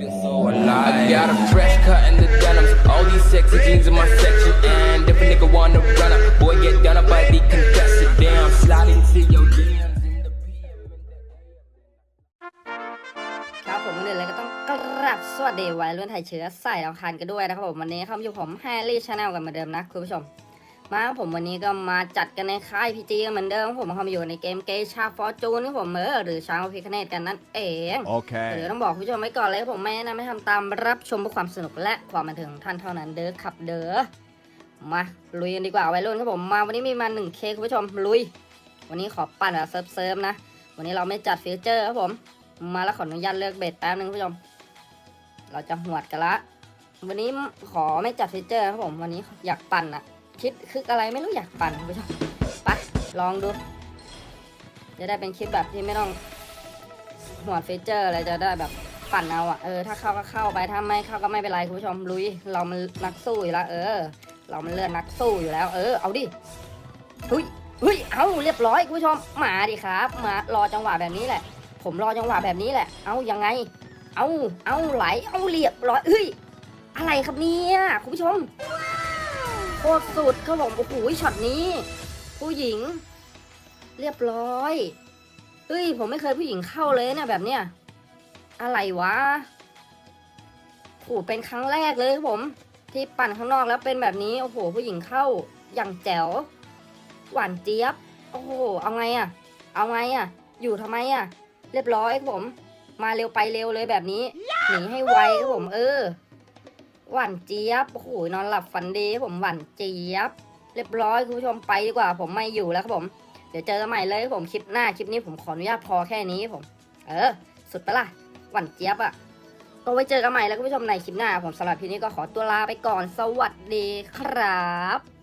been so alive. I got a fresh cut in the denims. All these sexy jeans in my section. And if a nigga wanna run up, boy, get done up by the contestant. Damn, slide into your DMs in the PM. ครับผมวันนี้เลยก็ต้องกราบสวัสดีวัยรุ่นไทยเชื้อสายอังคารกันด้วยนะครับผมวันนี้เข้ามาอยู่ผมแฮร์รี่ชาแนลกันเหมือนเดิมนะคุณผู้ชม มาครับผมวันนี้ก็มาจัดกันในค่ายพีจีเหมือนเดิมผมเข้ามาอยู่ในเกมเกชาฟอร์จูนที่ผมเออหรือช้างพิคเนตกันนั่นเองหรือ Okay. ต้องบอกคุณผู้ชมไว้ก่อนเลยผมไม่แนะนำให้ทำตามรับชมเพื่อความสนุกและความบันเทิงของท่านเท่านั้นเด้อขับเด้อมาลุยกันดีกว่าวัยรุ่นครับผมมาวันนี้มีมาหนึ่งเคคุณผู้ชมลุย วันนี้ขอปั่นแบบเซิร์ฟเซิร์ฟๆนะ วันนี้เราไม่จัดฟิวเจอร์ครับผม มาแล้วขออนุญาตเลือกเบ็ดแป๊บนึงคุณผู้ชม เราจะหวดกันละ วันนี้ขอไม่จัดฟีเจอร์ครับผมวันนี้อยากปั่นอะ คิดคึกอะไรไม่รู้อยากปั่นคุณผู้ชมไปลองดู จะได้เป็นคลิปแบบที่ไม่ต้องหวดฟีเจอร์อะไรจะได้แบบปั่นเอาอะเออถ้าเข้าก็เข้าไปถ้าไม่เข้าก็ไม่เป็นไรคุณผู้ชมลุย เรามันนักสู้อยู่แล้วเออ เรามันเลือดนักสู้อยู่แล้ว เออเอาดิเฮ้ยเฮ้ยเอาเรียบร้อยคุณผู้ชมมาดิครับ มารอจังหวะแบบนี้แหละ ผมรอจังหวะแบบนี้แหละ เอายังไง เอาเอาไหลเอาเรียบร้อยเฮ้ยอะไรครับเนี่ยคุณผู้ชม โคตรสุดครับผมโอ้โหช็อตนี้ ผู้หญิง เรียบร้อยเฮ้ยผมไม่เคยผู้หญิงเข้าเลยเนี่ยแบบเนี้ยอะไรวะโอ้เป็นครั้งแรกเลยครับผม ที่ปั่นข้างนอกแล้วเป็นแบบนี้โอ้โห ผู้หญิงเข้าอย่างแจ๋ว หวานเจี๊ยบ โอ้โหเอาไงอะเอาไงอะอยู่ทำไมอะเรียบร้อยครับผม มาเร็วไปเร็วเลยแบบนี้หนีให้ไวครับผม เออ หวานเจี๊ยบโอ้โหนอนหลับฝันดีผมหวานเจี๊ยบ เรียบร้อยคุณผู้ชมไปดีกว่า ผมไม่อยู่แล้วครับผม เดี๋ยวเจอกันใหม่เลยผมคลิปหน้าคลิปนี้ผมขออนุญาตพอแค่นี้ผม เออ สุดปะล่ะหวานเจี๊ยบอะก็ไว้เจอกันใหม่แล้วคุณผู้ชมในคลิปหน้า ผมสำหรับคลิปนี้ก็ขอตัวลาไปก่อนสวัสดีครับ